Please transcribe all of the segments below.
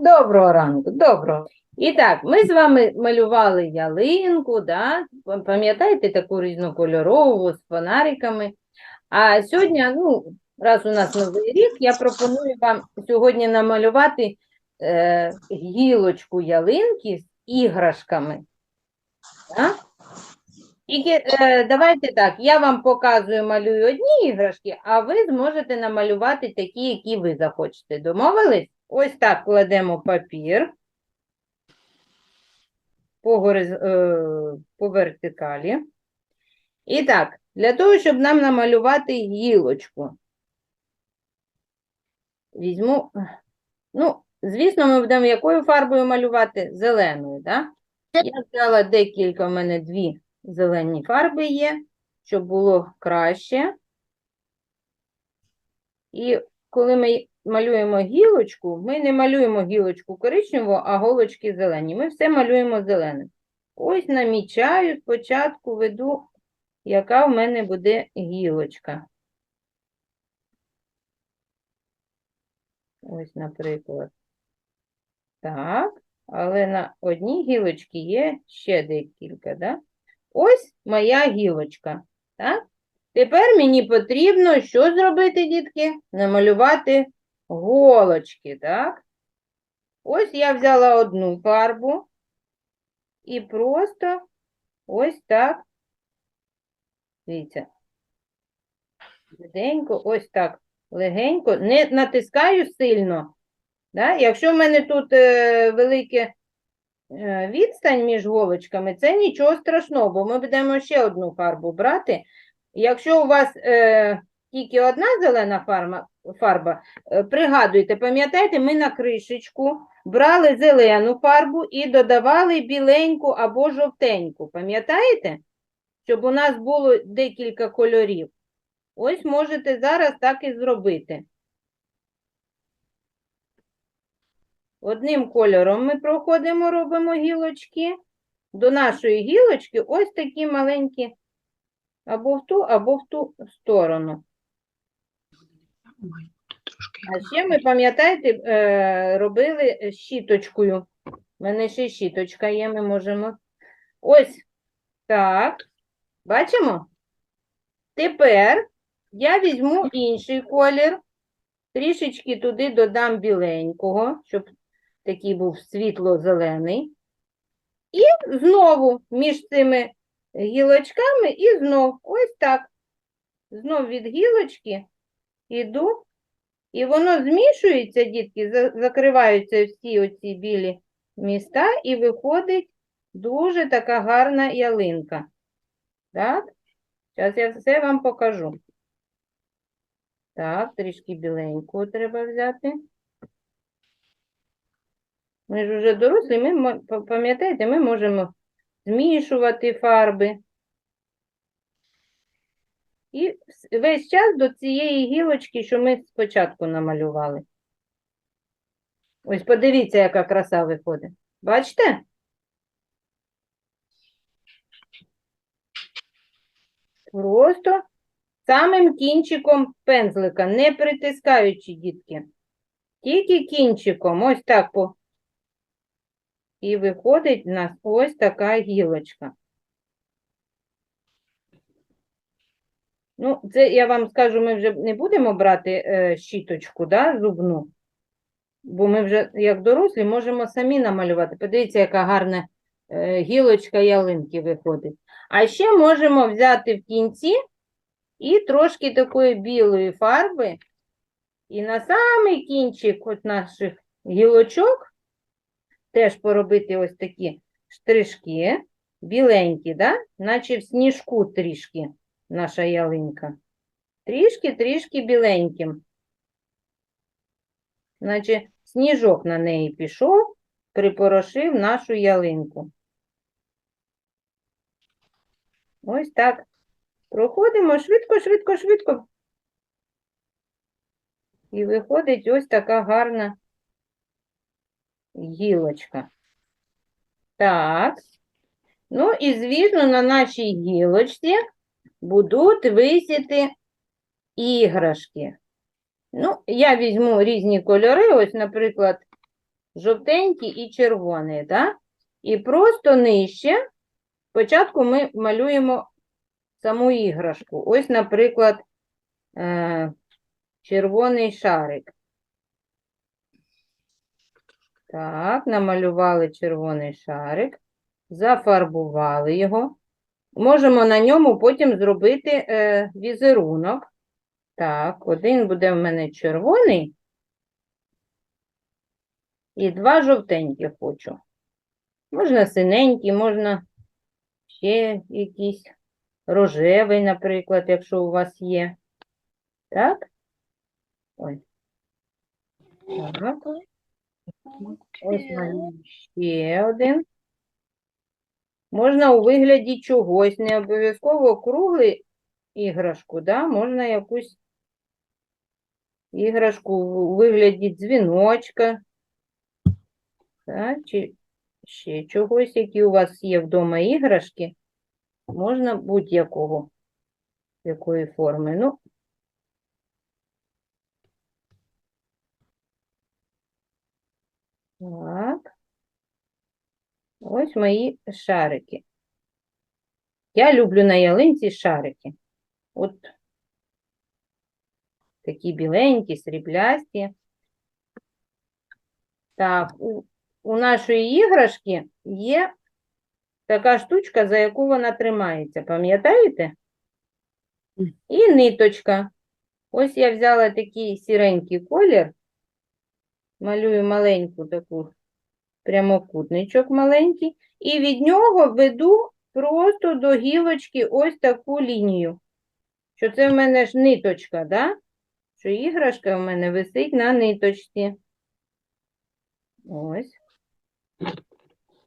Доброго ранку, доброго. І так, ми з вами малювали ялинку, да? Пам'ятаєте таку різнокольорову з фонариками? А сьогодні, ну, раз у нас новий рік, я пропоную вам сьогодні намалювати е, гілочку ялинки з іграшками. Да? Тільки е, давайте так, я вам показую, малюю одні іграшки, а ви зможете намалювати такі, які ви захочете. Домовились? Ось так кладемо папір по, гориз... е, по вертикалі. І так, для того, щоб нам намалювати гілочку, візьму, ну, звісно, ми будемо якою фарбою малювати? Зеленою, так? Да? Я взяла декілька, в мене дві зелені фарби є, щоб було краще. І коли ми малюємо гілочку, ми не малюємо гілочку коричневу, а голочки зелені. Ми все малюємо зеленим. Ось намічаю, спочатку веду, яка в мене буде гілочка. Ось, наприклад. Так, але на одній гілочці є ще декілька, да? Ось моя гілочка, так? Тепер мені потрібно що зробити, дітки? Намалювати голочки, так? Ось я взяла одну фарбу і просто ось так, дивіться, легенько, ось так, легенько, не натискаю сильно. Да? Якщо в мене тут е, велике е, відстань між голочками, це нічого страшного, бо ми будемо ще одну фарбу брати. Якщо у вас е, тільки одна зелена фарма, фарба, е, пригадуйте, пам'ятаєте, ми на кришечку брали зелену фарбу і додавали біленьку або жовтеньку. Пам'ятаєте? Щоб у нас було декілька кольорів. Ось можете зараз так і зробити. Одним кольором ми проходимо, робимо гілочки. До нашої гілочки ось такі маленькі або в ту, або в ту сторону. А ще ми, пам'ятаєте, е, робили щіточкою. У мене ще щіточка є, ми можемо. Ось так. Бачимо? Тепер я візьму інший колір, трішечки туди додам біленького, щоб такий був світло-зелений. І знову між цими гілочками і знов ось так. Знов від гілочки іду, і воно змішується, дітки, закриваються всі оці білі міста, і виходить дуже така гарна ялинка. Так? Зараз я все вам покажу. Так, трішки біленького треба взяти. Ми ж вже дорослі, ми, пам'ятаєте, ми можемо змішувати фарби. І весь час до цієї гілочки, що ми спочатку намалювали. Ось подивіться, яка краса виходить. Бачите? Просто самим кінчиком пензлика, не притискаючи, дітки. Тільки кінчиком, ось так по. І виходить в нас ось така гілочка. Ну, це я вам скажу, ми вже не будемо брати е, щіточку, да, зубну, бо ми вже, як дорослі, можемо самі намалювати. Подивіться, яка гарна е, гілочка ялинки виходить. А ще можемо взяти в кінці і трошки такої білої фарби, і на самий кінчик от наших гілочок теж поробити ось такі штришки, біленькі, да? наче в сніжку трішки наша ялинка. Трішки-трішки біленьким. Наче сніжок на неї пішов, припорошив нашу ялинку. Ось так. Проходимо швидко, швидко, швидко. І виходить ось така гарна гілочка. Так. Ну і, звісно, на нашій гілочці будуть висіти іграшки. Ну, я візьму різні кольори. Ось, наприклад, жовтенький і червоний, так? І просто нижче спочатку ми малюємо саму іграшку. Ось, наприклад, е, червоний шарик. Так, намалювали червоний шарик, зафарбували його. Можемо на ньому потім зробити е, візерунок. Так, один буде в мене червоний. І два жовтенькі хочу. Можна синенький, можна ще якийсь рожевий, наприклад, якщо у вас є. Так? Ой. Так. Ось ще один. Можна у вигляді чогось, не обов'язково круглий іграшку, да? можна якусь іграшку у вигляді дзвіночка, так? чи ще чогось, які у вас є вдома іграшки, можна будь-якого, якої форми. Ну, Так. Ось мої шарики. Я люблю на ялинці шарики. От такі біленькі, сріблясті. Так, у, у нашої іграшки є така штучка, за яку вона тримається. Пам'ятаєте? І ниточка. Ось я взяла такий сіренький колір, малюю маленьку таку прямокутничок маленький, і від нього веду просто до гілочки ось таку лінію. Що це в мене ж ниточка, да? Що іграшка в мене висить на ниточці. Ось.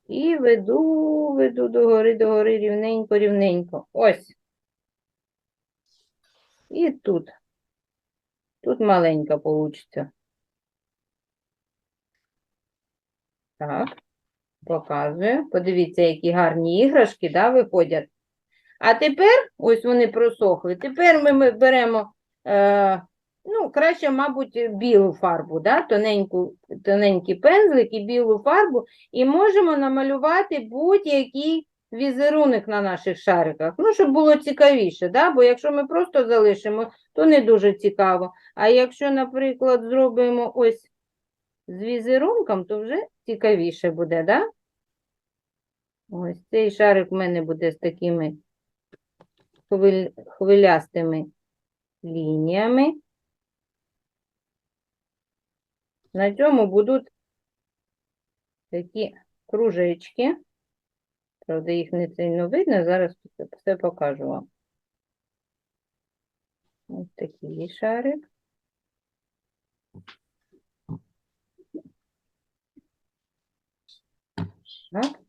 І веду, веду догори, догори, рівненько, рівненько. Ось. І тут. Тут маленька получиться. Так, показую. Подивіться, які гарні іграшки, да, виходять. А тепер, ось вони просохли. Тепер ми, ми беремо, е, ну, краще, мабуть, білу фарбу, да, тоненьку, тоненький пензлик і білу фарбу, і можемо намалювати будь-який візерунок на наших шариках. Ну, щоб було цікавіше, да? бо якщо ми просто залишимо, то не дуже цікаво. А якщо, наприклад, зробимо ось з візерунком, то вже цікавіше буде, да? Ось цей шарик в мене буде з такими хвиль... хвилястими лініями. На цьому будуть такі кружечки. Правда, їх не сильно видно, зараз все, покажу вам. Ось такий шарик. Так.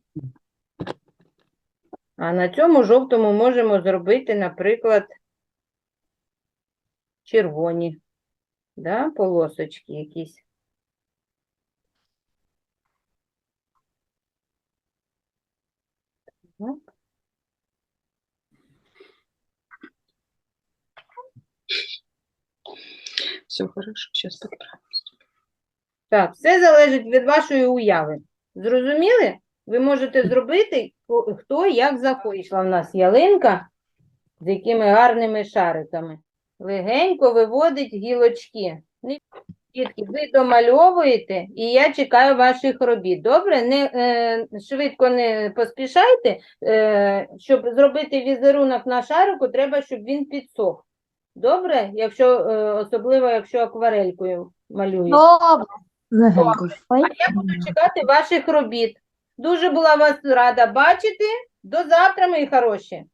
А на цьому жовтому можемо зробити, наприклад, червоні, да, полосочки якісь. Так. Все хорошо, сейчас подправим. Так, все залежить від вашої уяви. Зрозуміли? Ви можете зробити хто- як захоче. В нас ялинка з якими гарними шариками. Легенько виводить гілочки. Дітки, ви домальовуєте, і я чекаю ваших робіт. Добре? Не, е, швидко не поспішайте. Е, щоб зробити візерунок на шарику, треба, щоб він підсох. Добре? Якщо, е, особливо, якщо акварелькою малюєте. Добре. А я буду чекати ваших робіт. Дуже була вас рада бачити. До завтра, мої хороші.